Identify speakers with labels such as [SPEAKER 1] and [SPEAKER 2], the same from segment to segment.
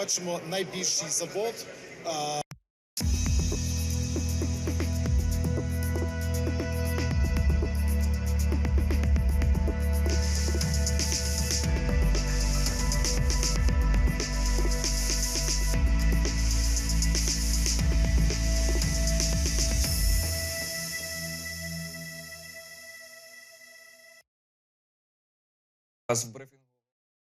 [SPEAKER 1] Бачимо найбільший завод.
[SPEAKER 2] в брифінгу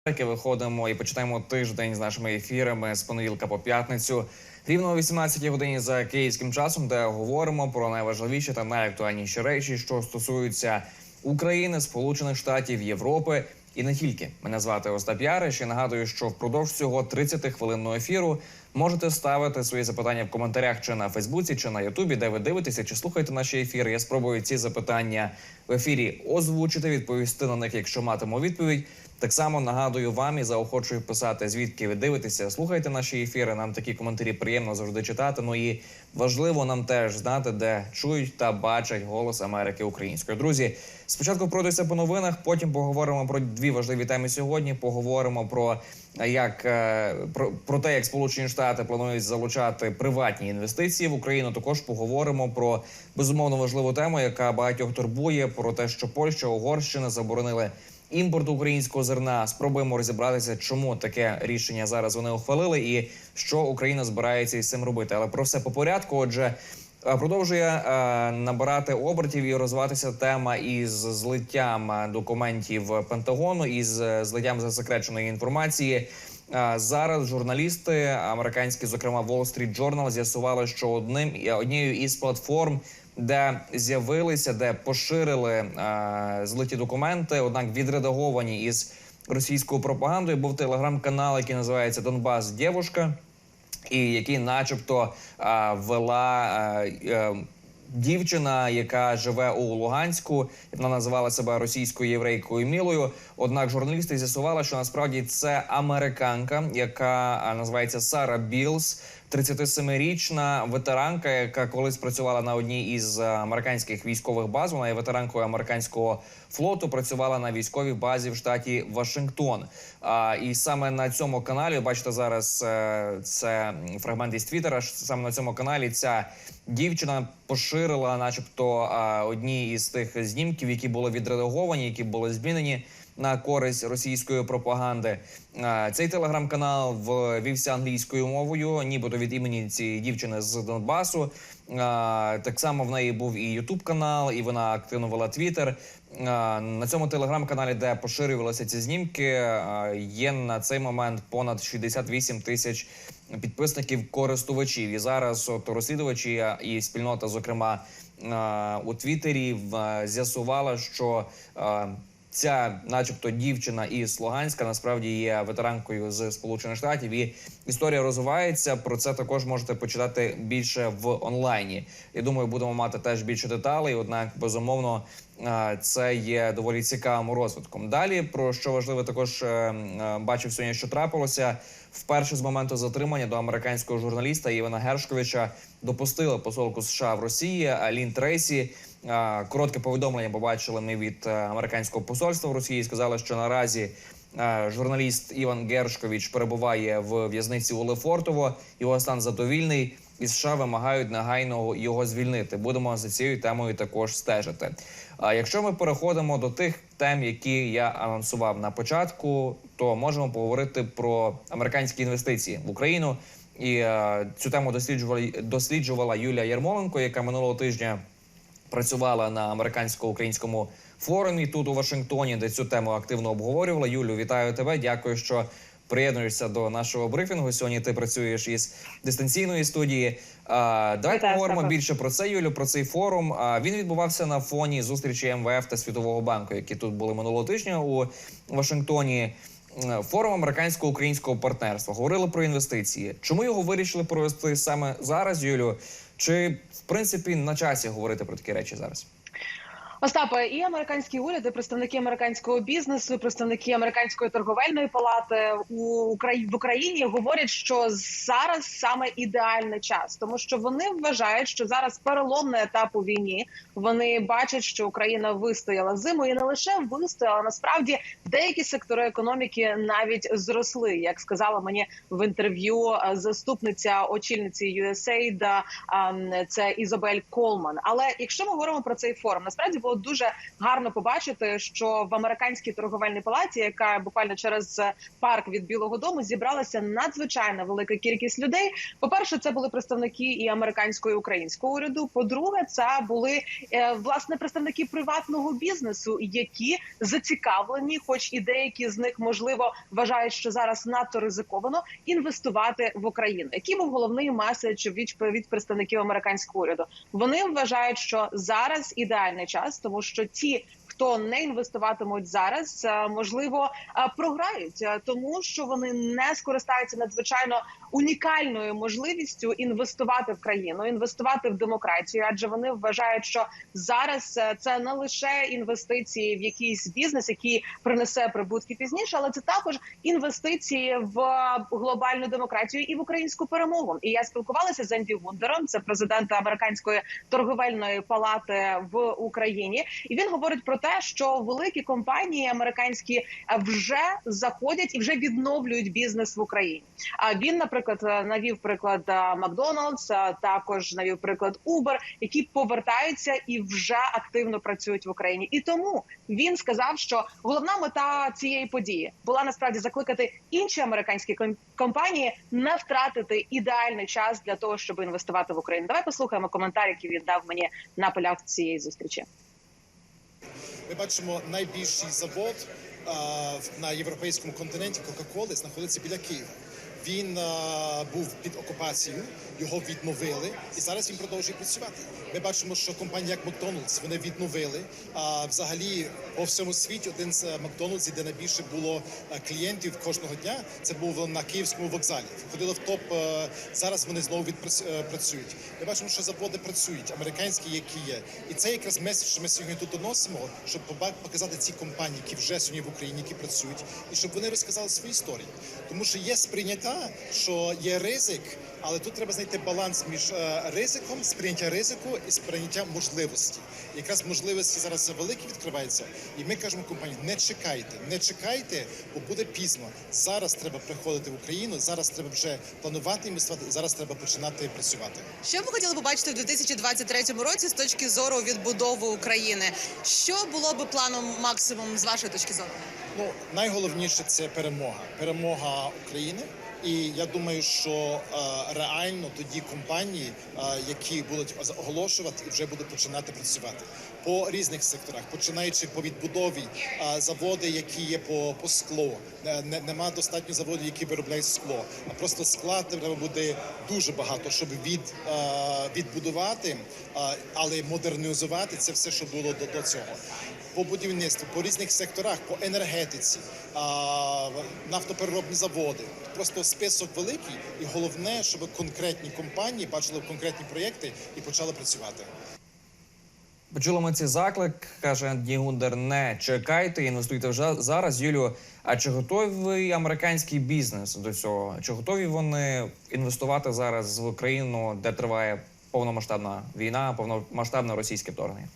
[SPEAKER 2] виходимо і починаємо тиждень з нашими ефірами з понеділка по п'ятницю. Рівно о 18 годині за київським часом, де говоримо про найважливіші та найактуальніші речі, що стосуються України, Сполучених Штатів, Європи і не тільки. Мене звати Остап Яриш і нагадую, що впродовж цього 30 хвилинного ефіру можете ставити свої запитання в коментарях чи на Фейсбуці, чи на Ютубі, де ви дивитеся, чи слухаєте наші ефіри. Я спробую ці запитання в ефірі озвучити, відповісти на них, якщо матиму відповідь. Так само нагадую вам і заохочую писати, звідки ви дивитеся, слухайте наші ефіри. Нам такі коментарі приємно завжди читати. Ну і важливо нам теж знати, де чують та бачать голос Америки українською. Друзі, спочатку пройдуся по новинах, потім поговоримо про дві важливі теми сьогодні. Поговоримо про як е, про, про те, як Сполучені Штати планують залучати приватні інвестиції в Україну. Також поговоримо про безумовно важливу тему, яка багатьох турбує, про те, що Польща, Угорщина заборонили імпорту українського зерна. Спробуємо розібратися, чому таке рішення зараз вони ухвалили, і що Україна збирається із цим робити. Але про все по порядку. Отже, е, продовжує е, набирати обертів і розвиватися тема із злиттям документів Пентагону із е, злиттям засекреченої інформації. Зараз журналісти американські, зокрема Wall Street Journal, з'ясували, що одним однією із платформ, де з'явилися, де поширили е, злиті документи, однак відредаговані із російською пропагандою, був телеграм-канал, який називається Донбас. Дєвушка і який, начебто, а, вела а, е, дівчина, яка живе у Луганську. Вона називала себе російською єврейкою Мілою. Однак журналісти з'ясували, що насправді це американка, яка називається Сара Білс. 37-річна ветеранка, яка колись працювала на одній із е, американських військових баз. Вона є ветеранкою американського флоту. Працювала на військовій базі в штаті Вашингтон. А, і саме на цьому каналі, бачите, зараз е, це фрагмент із Твіттера. Саме на цьому каналі ця дівчина поширила, начебто, одні із тих знімків, які були відредаговані, які були змінені на користь російської пропаганди. Цей телеграм-канал ввівся англійською мовою, нібито від імені цієї дівчини з Донбасу. Так само в неї був і Ютуб канал, і вона активно вела Твіттер. На цьому телеграм-каналі, де поширювалися ці знімки, є на цей момент понад 68 тисяч підписників користувачів. І зараз от розслідувачі і спільнота, зокрема у Твіттері, з'ясувала, що Ця, начебто, дівчина із Луганська насправді є ветеранкою з Сполучених Штатів. І історія розвивається. Про це також можете почитати більше в онлайні. Я думаю, будемо мати теж більше деталей. Однак, безумовно, це є доволі цікавим розвитком. Далі про що важливо, також е, е, бачив сьогодні, що трапилося вперше з моменту затримання до американського журналіста Івана Гершковича допустили посолку США в Росії Алін Трейсі. Коротке повідомлення побачили ми від е, американського посольства в Росії. Сказали, що наразі е, журналіст Іван Гершкович перебуває в в'язниці у Лефортово. Його стан задовільний, і США вимагають негайно його звільнити. Будемо за цією темою також стежити. А якщо ми переходимо до тих тем, які я анонсував на початку, то можемо поговорити про американські інвестиції в Україну. І е, цю тему досліджувала досліджувала Юлія Єрмоленко, яка минулого тижня працювала на американсько-українському форумі тут у Вашингтоні, де цю тему активно обговорювала. Юлю, вітаю тебе. Дякую, що приєднуєшся до нашого брифінгу. Сьогодні ти працюєш із дистанційної студії. Давай поговоримо більше про це, Юлю, про цей форум. Він відбувався на фоні зустрічі МВФ та Світового банку, які тут були минулого тижня у Вашингтоні. Форум американсько-українського партнерства говорили про інвестиції. Чому його вирішили провести саме зараз, Юлю? Чи принципі на часі говорити про такі речі зараз?
[SPEAKER 3] Остапе, і американські уряди, представники американського бізнесу, представники американської торговельної палати у в Україні говорять, що зараз саме ідеальний час, тому що вони вважають, що зараз переломний етап у війні. Вони бачать, що Україна вистояла зиму і не лише вистояла. Насправді деякі сектори економіки навіть зросли, як сказала мені в інтерв'ю е, заступниця очільниці USAID, це Ізобель Колман. Але якщо ми говоримо про цей форум, насправді було дуже гарно побачити, що в американській торговельній палаті, яка буквально через парк від Білого Дому зібралася надзвичайно велика кількість людей. По перше, це були представники і американського і українського уряду. По-друге, це були е, власне представники приватного бізнесу, які зацікавлені, хоч і деякі з них можливо вважають, що зараз надто ризиковано інвестувати в Україну. Який був головний меседж від, від представників американського уряду? Вони вважають, що зараз ідеальний час, тому що ті. Хто не інвестуватимуть зараз, е, можливо, е, програють, е, тому що вони не скористаються надзвичайно унікальною можливістю інвестувати в країну, інвестувати в демократію, адже вони вважають, що зараз це не лише інвестиції в якийсь бізнес, який принесе прибутки пізніше, але це також інвестиції в глобальну демократію і в українську перемогу. І я спілкувалася з Енді Гундером, це президент американської торговельної палати в Україні, і він говорить про те, що великі компанії американські е, вже заходять і вже відновлюють бізнес в Україні. А він, наприклад, е, навів приклад е, Макдоналдс, також навів приклад Uber, які повертаються і вже активно працюють в Україні. І тому він сказав, що головна мета цієї події була насправді закликати інші американські ком- компанії не втратити ідеальний час для того, щоб інвестувати в Україну. Давай послухаємо коментар, який він дав мені на полях цієї зустрічі.
[SPEAKER 1] Ми бачимо найбільший завод а, на європейському континенті Кока-Коли знаходиться біля Києва. Він а, був під окупацією, його відновили, і зараз він продовжує працювати. Ми бачимо, що компанія як Макдональдс вони відновили. А взагалі по всьому світі один з е, де найбільше було е, клієнтів кожного дня. Це був на київському вокзалі. Входили в топ. е, Зараз вони знову відпрацюють. Ми бачимо, що заводи працюють, американські, які є, і це якраз меседж, що ми сьогодні тут доносимо, щоб показати ці компанії, які вже сьогодні в Україні, які працюють, і щоб вони розказали свої історії. Тому що є сприйняття, що є ризик, але тут треба знайти баланс між е, ризиком, сприйняття ризику і сприйняття можливості. І якраз можливості зараз великі відкриваються, і ми кажемо компанії: не чекайте, не чекайте, бо буде пізно. Зараз треба приходити в Україну. Зараз треба вже планувати інвестувати. Зараз треба починати працювати.
[SPEAKER 4] Що ви хотіли побачити в 2023 році з точки зору відбудови України? Що було би планом максимум з вашої точки зору?
[SPEAKER 1] Ну найголовніше це перемога, перемога України. І я думаю, що е, реально тоді компанії, е, які будуть оголошувати, і вже будуть починати працювати по різних секторах, починаючи по відбудові е, заводи, які є по, по склу. Е, Не, нема достатньо заводів, які виробляють скло. А просто склад треба буде дуже багато, щоб від, відбудувати, але модернізувати це все, що було до, до цього по будівництву, по різних секторах, по енергетиці, нафтопереробні заводи. Просто список великий, і головне, щоб конкретні компанії бачили конкретні проєкти і почали працювати.
[SPEAKER 2] Почули ми цей заклик, каже Анді Гундер. Не чекайте, інвестуйте вже зараз. Юлю, а чи готовий американський бізнес до цього? Чи готові вони інвестувати зараз в Україну, де триває повномасштабна війна, повномасштабне російське вторгнення?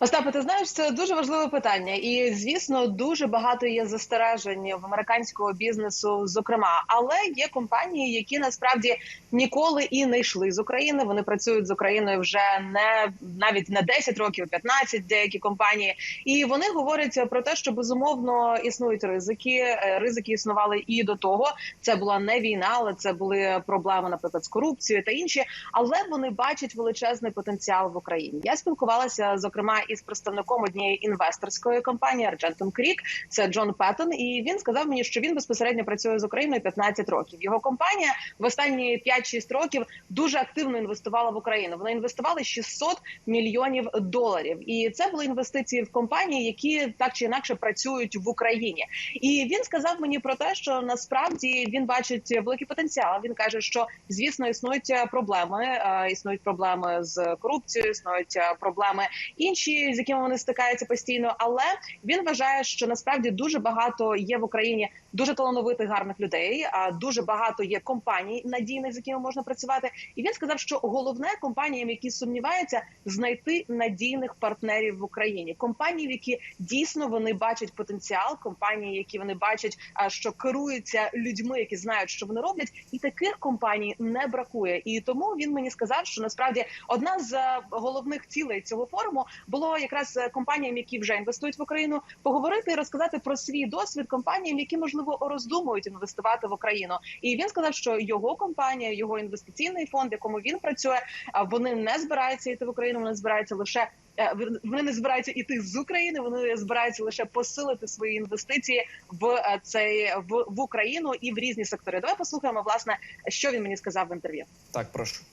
[SPEAKER 3] Остапе, ти знаєш, це дуже важливе питання, і звісно, дуже багато є застережень в американського бізнесу, зокрема, але є компанії, які насправді ніколи і не йшли з України. Вони працюють з Україною вже не навіть не 10 років, 15 деякі компанії, і вони говорять про те, що безумовно існують ризики. Е, Ризики існували і до того. Це була не війна, але це були проблеми, наприклад, з корупцією та інші. Але вони бачать величезний потенціал в Україні. Я спілкувалася зокрема із представником однієї інвесторської компанії Argentum Creek, це Джон Петтон, і він сказав мені, що він безпосередньо працює з Україною 15 років. Його компанія в останні 5-6 років дуже активно інвестувала в Україну. Вони інвестували 600 мільйонів доларів, і це були інвестиції в компанії, які так чи інакше працюють в Україні. І він сказав мені про те, що насправді він бачить великий потенціал. Він каже, що звісно існують проблеми, е, існують проблеми з корупцією, існують е, проблеми інші корупцією, з якими вони стикаються постійно. Але він вважає, що насправді дуже багато є в Україні дуже талановитих гарних людей. А дуже багато є компаній надійних, з якими можна працювати. І він сказав, що головне компаніям, які сумніваються, знайти надійних партнерів в Україні. Компанії, які дійсно вони бачать потенціал, компанії, які вони бачать, що керуються людьми, які знають, що вони роблять, і таких компаній не бракує. І тому він мені сказав, що насправді одна з е, головних цілей цього форуму було якраз е, компаніям, які вже інвестують в Україну, поговорити і розказати про свій досвід компаніям, які можливо роздумують інвестувати в Україну. І він сказав, що його компанія, його інвестиційний фонд, якому він працює, вони не збираються йти в Україну. Вони збираються лише е, вони не збираються йти з України. Вони збираються лише посилити свої інвестиції в е, цей в, в Україну і в різні сектори. Давай послухаємо власне, що він мені сказав в інтерв'ю.
[SPEAKER 2] Так, прошу.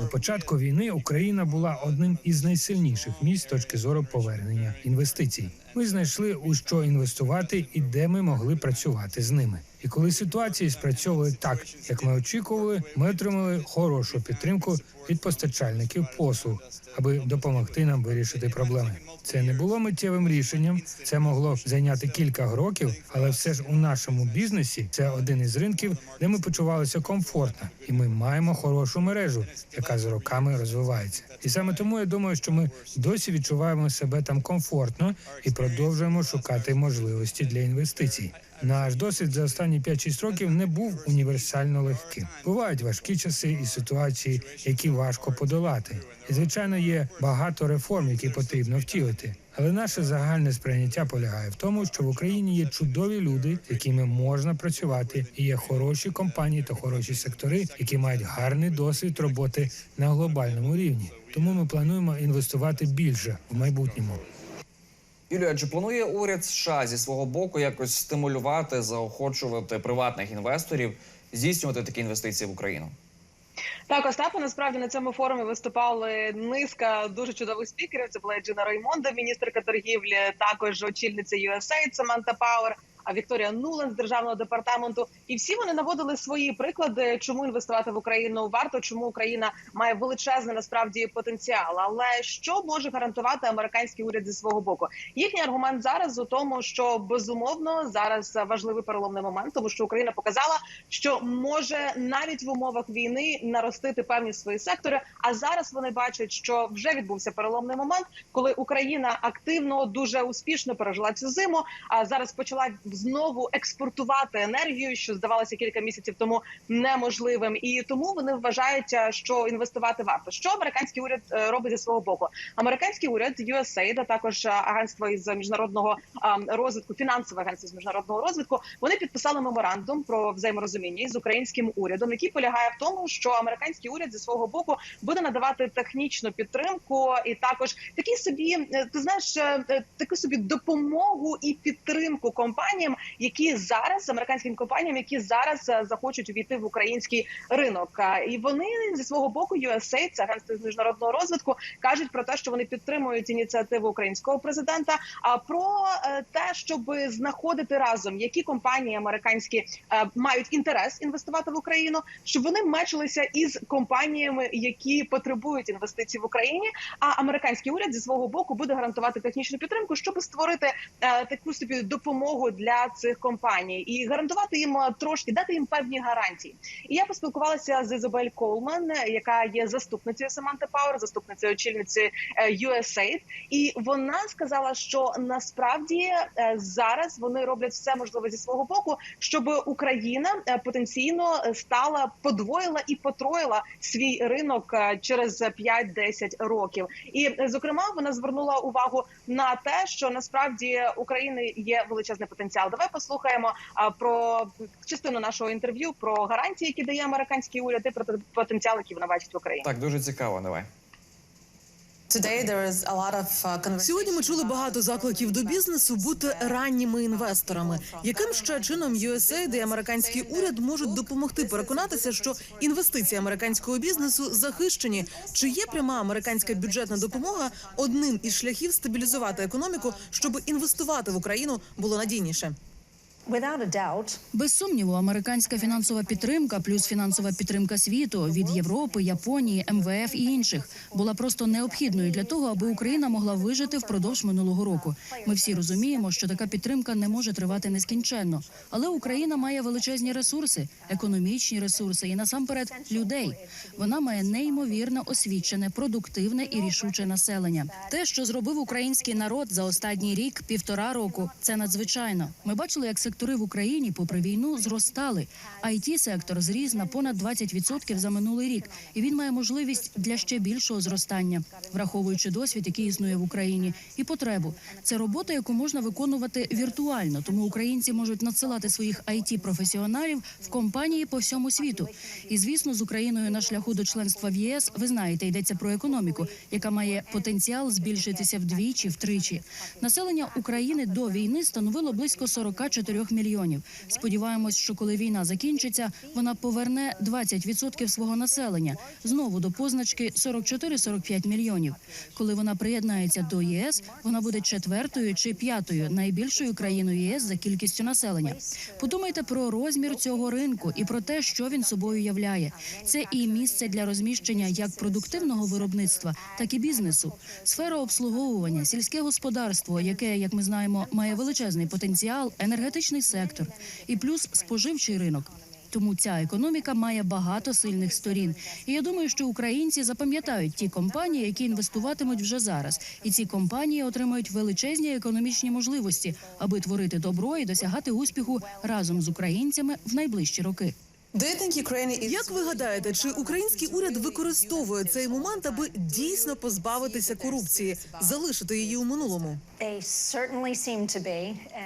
[SPEAKER 5] На початку війни Україна була одним із найсильніших місць точки зору повернення інвестицій. Ми знайшли у що інвестувати і де ми могли працювати з ними. І коли ситуації спрацьовували так, як ми очікували, ми отримали хорошу підтримку від постачальників послуг, аби допомогти нам вирішити проблеми. Це не було миттєвим рішенням. Це могло зайняти кілька років, але все ж у нашому бізнесі це один із ринків, де ми почувалися комфортно, і ми маємо хорошу мережу, яка з роками розвивається. І саме тому я думаю, що ми досі відчуваємо себе там комфортно і продовжуємо шукати можливості для інвестицій. Наш досвід за останні 5-6 років не був універсально легким. Бувають важкі часи і ситуації, які важко подолати. І звичайно, є багато реформ, які потрібно втілити. Але наше загальне сприйняття полягає в тому, що в Україні є чудові люди, з якими можна працювати, і є хороші компанії та хороші сектори, які мають гарний досвід роботи на глобальному рівні. Тому ми плануємо інвестувати більше в майбутньому.
[SPEAKER 2] Юлія, чи планує уряд США зі свого боку якось стимулювати, заохочувати приватних інвесторів здійснювати такі інвестиції в Україну?
[SPEAKER 3] Так, Остапа, насправді на цьому форумі виступали низка дуже чудових спікерів. Це була Джина Раймонда, міністерка торгівлі, також очільниця USAID Саманта Пауер. Вікторія Нулен з державного департаменту, і всі вони наводили свої приклади, чому інвестувати в Україну варто, чому Україна має величезний насправді потенціал. Але що може гарантувати американський уряд зі свого боку? Їхній аргумент зараз у тому, що безумовно зараз важливий переломний момент, тому що Україна показала, що може навіть в умовах війни наростити певні свої сектори. А зараз вони бачать, що вже відбувся переломний момент, коли Україна активно дуже успішно пережила цю зиму. А зараз почала знову експортувати енергію, що здавалося кілька місяців тому неможливим, і тому вони вважають, що інвестувати варто. Що американський уряд е, робить зі свого боку? Американський уряд USAID, а також е, агентство із міжнародного е, розвитку, фінансове агентство з міжнародного розвитку. Вони підписали меморандум про взаєморозуміння з українським урядом, який полягає в тому, що американський уряд зі свого боку буде надавати технічну підтримку, і також такі собі е, ти знаєш, е, е, таку собі допомогу і підтримку компаніям, які зараз американським компаніям, які зараз е, захочуть увійти в український ринок. І вони зі свого боку USAID, це агентство з міжнародного розвитку, кажуть про те, що вони підтримують ініціативу українського президента. А про е, те, щоб знаходити разом, які компанії американські е, мають інтерес інвестувати в Україну, щоб вони мечилися із компаніями, які потребують інвестицій в Україні. А американський уряд зі свого боку буде гарантувати технічну підтримку, щоб створити е, таку собі допомогу для цих компаній і гарантувати їм е, трошки дати їм певні гарантії. І я поспілкувалася з Ізобель Колман, яка є заступницею Саманти Пауер, заступницею очільниці е, USAID. І вона сказала, що насправді е, зараз вони роблять все можливе зі свого боку, щоб Україна потенційно стала подвоїла і потроїла свій ринок через 5-10 років. І зокрема вона звернула увагу на те, що насправді України є величезний потенціал. Давай послухаємо про частину нашого інтерв'ю про гарантії, які дає американський уряд, і про потенціал, який вона бачить в Україні.
[SPEAKER 2] Так, дуже цікаво. Давай.
[SPEAKER 4] Uh,
[SPEAKER 6] Сьогодні ми чули багато закликів до бізнесу бути ранніми інвесторами. Яким ще чином USAID і американський уряд можуть допомогти переконатися, що інвестиції американського бізнесу захищені? Чи є пряма американська бюджетна допомога одним із шляхів стабілізувати економіку, щоб інвестувати в Україну було надійніше?
[SPEAKER 7] Без сумніву, американська фінансова підтримка плюс фінансова підтримка світу від Європи, Японії, МВФ і інших була просто необхідною для того, аби Україна могла вижити впродовж минулого року. Ми всі розуміємо, що така підтримка не може тривати нескінченно, але Україна має величезні ресурси, економічні ресурси і насамперед людей. Вона має неймовірно освічене, продуктивне і рішуче населення. Те, що зробив український народ за останній рік, півтора року, це надзвичайно. Ми бачили, як сектори в Україні, попри війну, зростали. it сектор зріс на понад 20% за минулий рік, і він має можливість для ще більшого зростання, враховуючи досвід, який існує в Україні, і потребу. Це робота, яку можна виконувати віртуально, тому українці можуть надсилати своїх it професіоналів в компанії по всьому світу. І звісно, з Україною на шляху до членства в ЄС ви знаєте, йдеться про економіку, яка має потенціал збільшитися вдвічі, втричі. Населення України до війни становило близько 44 мільйонів. Сподіваємось, що коли війна закінчиться, вона поверне 20% свого населення знову до позначки 44-45 мільйонів. Коли вона приєднається до ЄС, вона буде четвертою чи п'ятою найбільшою країною ЄС за кількістю населення. Подумайте про розмір цього ринку і про те, що він собою являє. Це і місце для розміщення як продуктивного виробництва, так і бізнесу, сфера обслуговування, сільське господарство, яке, як ми знаємо, має величезний потенціал, енергетичний сектор і плюс споживчий ринок. Тому ця економіка має багато сильних сторін. І я думаю, що українці запам'ятають ті компанії, які інвестуватимуть вже зараз, і ці компанії отримають величезні економічні можливості, аби творити добро і досягати успіху разом з українцями в найближчі роки.
[SPEAKER 6] Як ви гадаєте, чи український уряд використовує цей момент, аби дійсно позбавитися корупції, залишити її у минулому?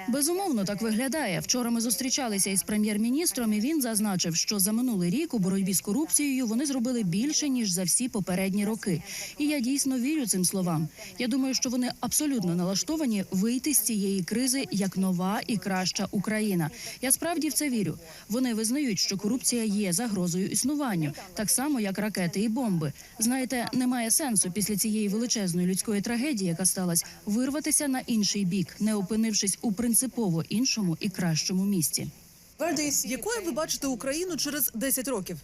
[SPEAKER 7] Безумовно, так виглядає. Вчора ми зустрічалися із прем'єр-міністром, і він зазначив, що за минулий рік у боротьбі з корупцією вони зробили більше ніж за всі попередні роки. І я дійсно вірю цим словам. Я думаю, що вони абсолютно налаштовані вийти з цієї кризи як нова і краща Україна. Я справді в це вірю. Вони визнають, що корупція є загрозою існуванню, так само як ракети і бомби. Знаєте, немає сенсу після цієї величезної людської трагедії, яка сталася, вирватися на інший бік, не опинившись у принципово іншому і кращому місці.
[SPEAKER 6] Якою ви бачите Україну через 10 років?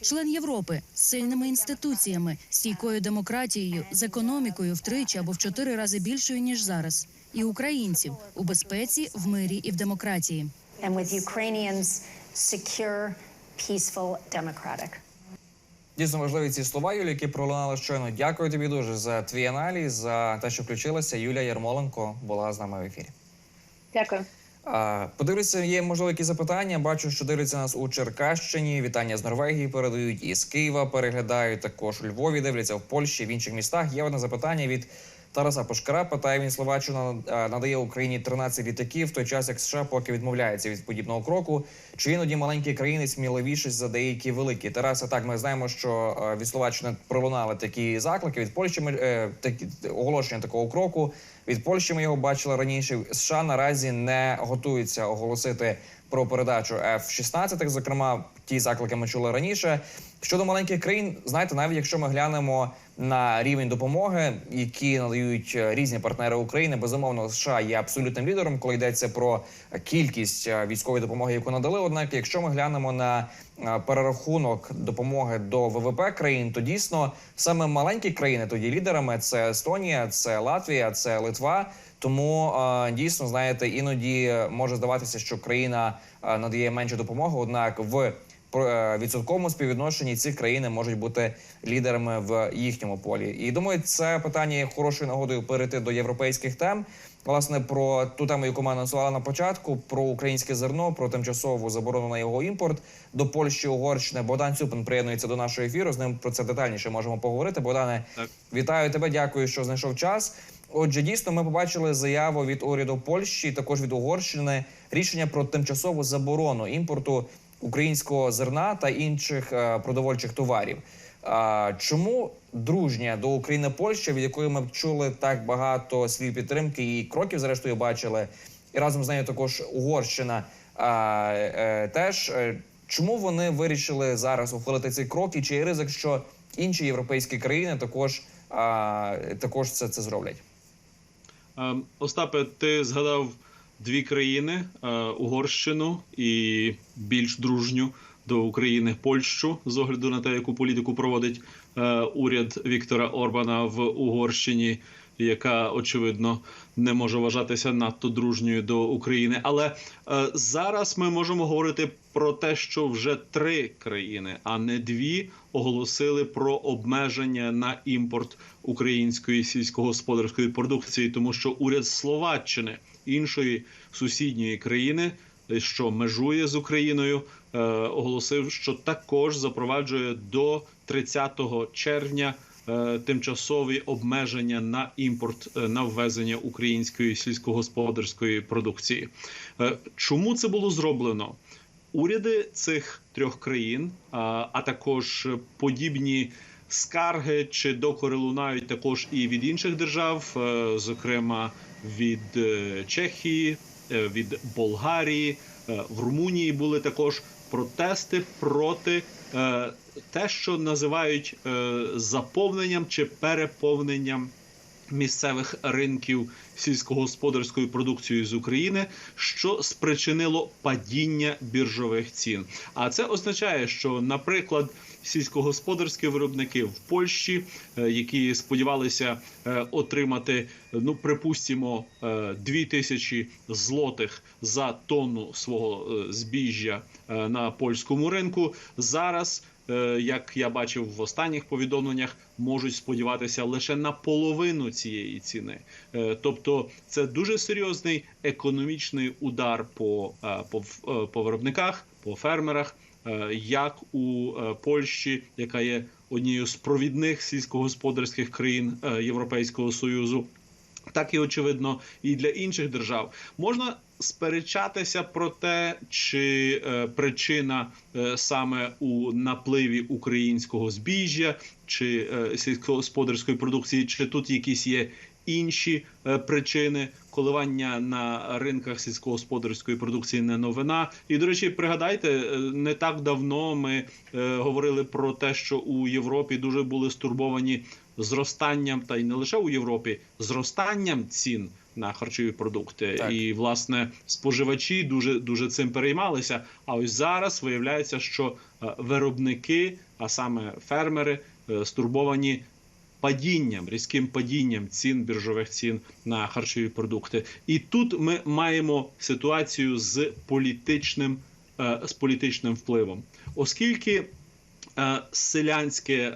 [SPEAKER 7] Член Європи з сильними інституціями, стійкою демократією, з економікою втричі або в чотири рази більшою ніж зараз, і українців у безпеці, в мирі і в демократії.
[SPEAKER 8] And with Ukrainians secure, peaceful, democratic.
[SPEAKER 2] Дійсно важливі ці слова, Юлі, які пролунали щойно. Дякую тобі дуже за твій аналіз, за те, що включилася. Юлія Ярмоленко була з нами в ефірі.
[SPEAKER 3] Дякую.
[SPEAKER 2] Подивлюся, є можливо якісь запитання. Бачу, що дивляться нас у Черкащині. Вітання з Норвегії передають і з Києва переглядають. Також у Львові дивляться в Польщі, в інших містах. Є одне запитання від Тараса Пошкара. Питає він Словаччина а, надає Україні 13 літаків, в той час як США поки відмовляється від подібного кроку. Чи іноді маленькі країни сміливіші за деякі великі? Тараса, так ми знаємо, що е, від Словаччини пролунали такі заклики. Від Польщі ми е, такі оголошення такого кроку. Від Польщі ми його бачили раніше. США наразі не готуються оголосити про передачу F-16, Зокрема, ті заклики ми чули раніше. Щодо маленьких країн, знаєте, навіть якщо ми глянемо на рівень допомоги, які надають е, різні партнери України, безумовно, США є абсолютним лідером, коли йдеться про кількість е, військової допомоги, яку надали. Однак, якщо ми глянемо на е, перерахунок допомоги до ВВП країн, то дійсно саме маленькі країни тоді лідерами це Естонія, це Латвія, це Литва. Тому дійсно знаєте, іноді може здаватися, що країна надає менше допомоги однак в відсотковому співвідношенні ці країни можуть бути лідерами в їхньому полі. І думаю, це питання є хорошою нагодою перейти до європейських тем. Власне, про ту тему, яку ми анонсували на початку, про українське зерно, про тимчасову заборону на його імпорт до Польщі, Угорщини. Богдан Цюпин приєднується до нашого ефіру. З ним про це детальніше можемо поговорити. Богдане, вітаю тебе. Дякую, що знайшов час. Отже, дійсно, ми побачили заяву від уряду Польщі, також від Угорщини, рішення про тимчасову заборону імпорту українського зерна та інших е, продовольчих товарів. Чому дружня до України Польща, від якої ми чули так багато слів підтримки і кроків, зрештою бачили, і разом з нею також Угорщина е, теж. Е, Чому вони вирішили зараз ухвалити цей крок, і чи є ризик, що інші європейські країни також, також це, це зроблять?
[SPEAKER 9] Ем, Остапе, ти згадав дві країни: е, Угорщину і більш дружню до України Польщу з огляду на те, яку політику проводить е, уряд Віктора Орбана в Угорщині, яка очевидно не може вважатися надто дружньою до України. Але е, зараз ми можемо говорити про те, що вже три країни, а не дві, оголосили про обмеження на імпорт української сільськогосподарської продукції, тому що уряд Словаччини іншої сусідньої країни, е, що межує з Україною, е, оголосив, що також запроваджує до 30 червня тимчасові обмеження на імпорт е, на ввезення української сільськогосподарської продукції. Е, Чому це було зроблено? Уряди цих трьох країн, а, також подібні скарги чи докори лунають також і від інших держав, е, зокрема від е, Чехії, е, від Болгарії, е, в Румунії були також протести проти е, те, що називають е, заповненням чи переповненням місцевих ринків сільськогосподарською продукцією з України, що спричинило падіння біржових цін. А це означає, що, наприклад, сільськогосподарські виробники в Польщі, е, які сподівалися е, отримати, ну припустимо, е, 2 тисячі злотих за тонну свого збіжжя на польському ринку, зараз як я бачив в останніх повідомленнях, можуть сподіватися лише на половину цієї ціни. Е, Тобто, це дуже серйозний економічний удар по, е, по, е, по виробниках, по фермерах, е, як у е, Польщі, яка є однією з провідних сільськогосподарських країн е, Європейського союзу так і очевидно і для інших держав. Можна сперечатися про те, чи е, причина е, саме у напливі українського збіжжя чи е, сільськогосподарської продукції, чи тут якісь є інші е, причини коливання на ринках сільськогосподарської продукції не новина. І до речі, пригадайте, е, не так давно ми е, говорили про те, що у Європі дуже були стурбовані зростанням, та й не лише у Європі, зростанням цін на харчові продукти.
[SPEAKER 2] Так.
[SPEAKER 9] І власне споживачі дуже дуже цим переймалися. А ось зараз виявляється, що виробники, а саме фермери, стурбовані падінням, різким падінням цін біржових цін на харчові продукти. І тут ми маємо ситуацію з політичним, е, з політичним впливом, оскільки. е, Селянське е,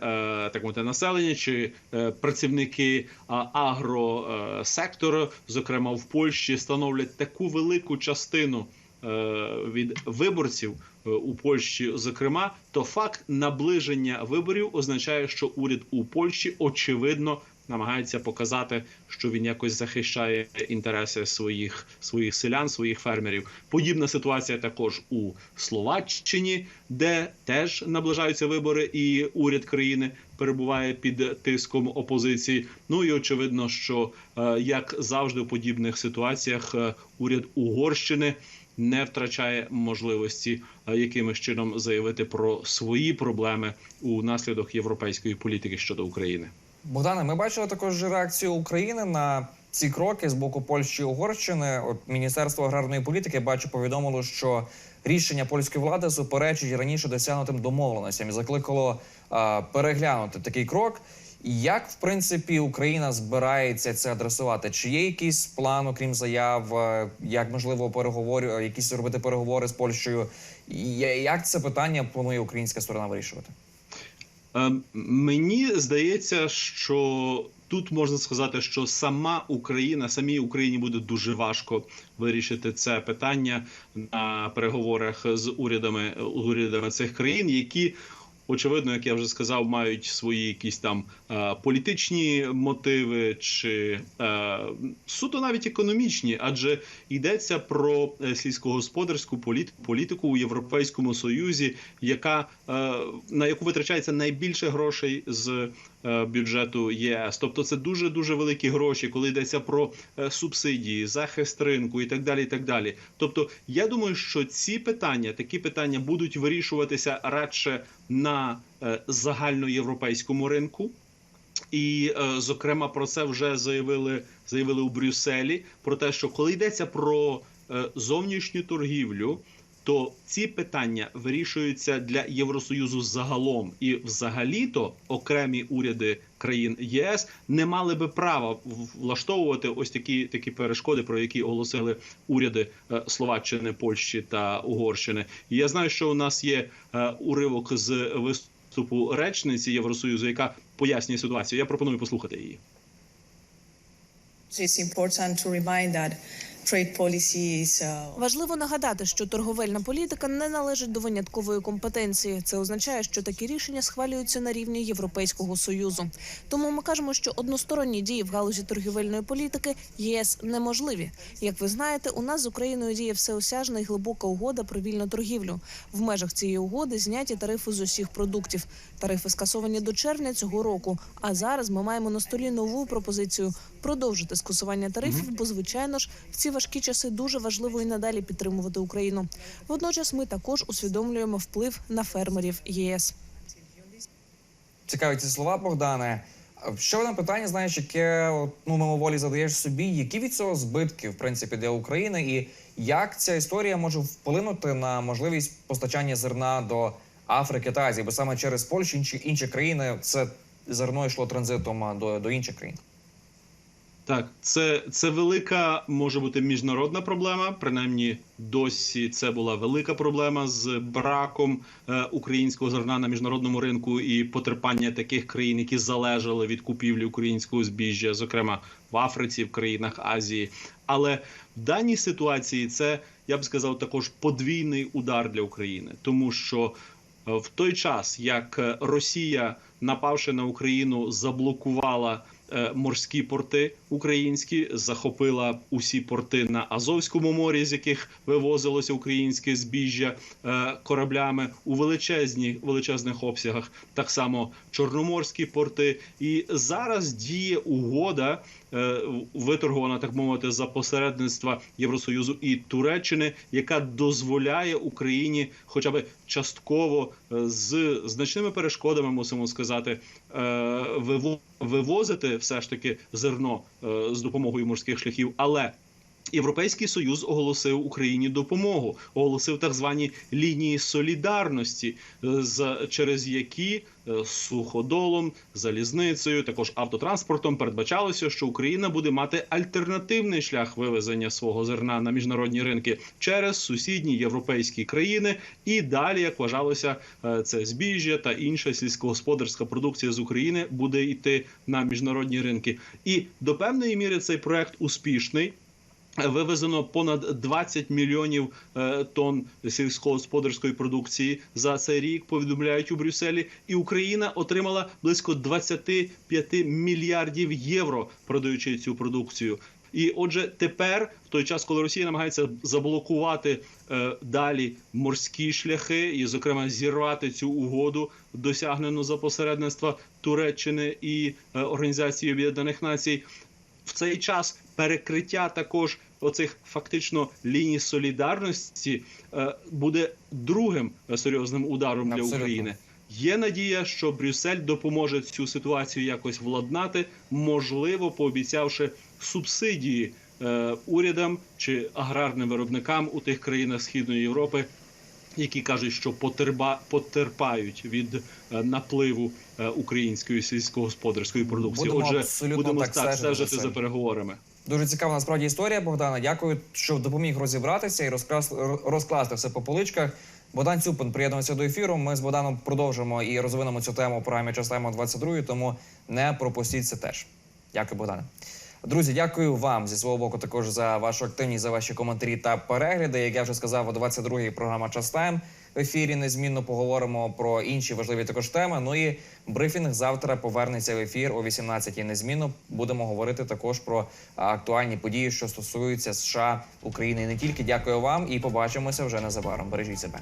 [SPEAKER 9] так мовити, населення чи працівники агросектору, зокрема в Польщі, становлять таку велику частину від виборців е, у Польщі, зокрема, то факт наближення виборів означає, що уряд у Польщі очевидно намагається показати, що він якось захищає інтереси своїх своїх селян, своїх фермерів. Подібна ситуація також у Словаччині, де теж наближаються вибори, і уряд країни перебуває під тиском опозиції. Ну і очевидно, що е, як завжди в подібних ситуаціях е, уряд Угорщини не втрачає можливості е, якимось чином заявити про свої проблеми у наслідок європейської політики щодо України.
[SPEAKER 2] Богдане, ми бачили також реакцію України на ці кроки з боку Польщі і Угорщини. От Міністерство аграрної політики бачу повідомило, що рішення польської влади суперечить раніше досягнутим домовленостям і закликало а, переглянути такий крок. Як в принципі Україна збирається це адресувати? Чи є якийсь план, окрім заяв, е, як можливо переговори, е, якісь робити переговори з Польщею? Як це питання планує українська сторона вирішувати?
[SPEAKER 9] Е, Мені здається, що тут можна сказати, що сама Україна, самій Україні буде дуже важко вирішити це питання на переговорах з урядами урядами цих країн, які. Очевидно, як я вже сказав, мають свої якісь там е, політичні мотиви чи е, суто навіть економічні, адже йдеться про е, сільськогосподарську політ- політику у Європейському Союзі, яка е, на яку витрачається найбільше грошей з бюджету ЄС. Тобто це дуже дуже великі гроші, коли йдеться про е, субсидії, захист ринку і так далі. І так далі. Тобто, я думаю, що ці питання, такі питання будуть вирішуватися радше на е, загальноєвропейському ринку. І, е, зокрема, про це вже заявили, заявили у Брюсселі. Про те, що коли йдеться про е, зовнішню торгівлю, то ці питання вирішуються для Євросоюзу загалом, і взагалі-то окремі уряди країн ЄС не мали би права влаштовувати ось такі такі перешкоди, про які оголосили уряди е, Словаччини, Польщі та Угорщини. І я знаю, що у нас є е, уривок з виступу речниці Євросоюзу, яка пояснює ситуацію. Я пропоную послухати її.
[SPEAKER 10] It's important to remind that
[SPEAKER 11] Важливо нагадати, що торговельна політика не належить до виняткової компетенції. Це означає, що такі рішення схвалюються на рівні Європейського союзу. Тому ми кажемо, що односторонні дії в галузі торгівельної політики ЄС неможливі. Як ви знаєте, у нас з Україною діє всеосяжна і глибока угода про вільну торгівлю. В межах цієї угоди зняті тарифи з усіх продуктів. Тарифи скасовані до червня цього року. А зараз ми маємо на столі нову пропозицію продовжити скасування тарифів, бо звичайно ж в ці важкі часи дуже важливо і надалі підтримувати Україну. Водночас ми також усвідомлюємо вплив на фермерів ЄС.
[SPEAKER 2] Цікаві ці слова, Богдане. Ще одне питання, знаєш, яке ну мимоволі задаєш собі, які від цього збитки в принципі для України, і як ця історія може вплинути на можливість постачання зерна до Африки та Азії, бо саме через Польщу інші інші країни це зерно йшло транзитом до, до інших країн.
[SPEAKER 9] Так, це, це велика може бути міжнародна проблема. Принаймні, досі це була велика проблема з браком е, українського зерна на міжнародному ринку і потерпання таких країн, які залежали від купівлі українського збіжжя, зокрема в Африці, в країнах Азії. Але в даній ситуації це я б сказав також подвійний удар для України, тому що е, в той час, як Росія, напавши на Україну, заблокувала морські порти українські, захопила усі порти на Азовському морі, з яких вивозилося українське збіжжя е, кораблями у величезні величезних обсягах, так само чорноморські порти. І зараз діє угода, е, виторгована так мовити за посередництва Євросоюзу і Туреччини, яка дозволяє Україні, хоча б частково е, з значними перешкодами, мусимо сказати, е, виво- вивозити все ж таки зерно е, з допомогою морських шляхів, але Європейський союз оголосив Україні допомогу, оголосив так звані лінії солідарності, е, через які е, суходолом, залізницею, також автотранспортом передбачалося, що Україна буде мати альтернативний шлях вивезення свого зерна на міжнародні ринки через сусідні європейські країни, і далі, як вважалося, е, це збіжжя та інша сільськогосподарська продукція з України буде йти на міжнародні ринки. І до певної міри цей проект успішний. Вивезено понад 20 мільйонів е, тонн сільськогосподарської продукції за цей рік. Повідомляють у Брюсселі, і Україна отримала близько 25 мільярдів євро, продаючи цю продукцію. І отже, тепер, в той час, коли Росія намагається заблокувати е, далі морські шляхи, і, зокрема, зірвати цю угоду, досягнену за посередництва Туреччини і е, Організації Об'єднаних Націй, в цей час перекриття також оцих фактично ліній солідарності е, буде другим е, серйозним ударом для України. Є надія, що Брюссель допоможе цю ситуацію якось владнати, можливо, пообіцявши субсидії е, урядам чи аграрним виробникам у тих країнах Східної Європи, які кажуть, що потерба потерпають від е, напливу е, української сільськогосподарської продукції.
[SPEAKER 2] Будемо
[SPEAKER 9] Отже, будемо
[SPEAKER 2] так стежити за
[SPEAKER 9] переговорами.
[SPEAKER 2] Дуже цікава насправді історія, Богдана. Дякую, що допоміг розібратися і розкласти, все по поличках. Богдан Цюпин приєднується до ефіру. Ми з Богданом продовжимо і розвинемо цю тему в програмі «Час тайм» о 22 тому не пропустіть це теж. Дякую, Богдане. Друзі, дякую вам зі свого боку також за вашу активність, за ваші коментарі та перегляди. Як я вже сказав, о 22-й програма «Час тайм» в ефірі незмінно поговоримо про інші важливі також теми. Ну і брифінг завтра повернеться в ефір о 18-й незмінно. Будемо говорити також про актуальні події, що стосуються США, України і не тільки. Дякую вам і побачимося вже незабаром. Бережіть себе.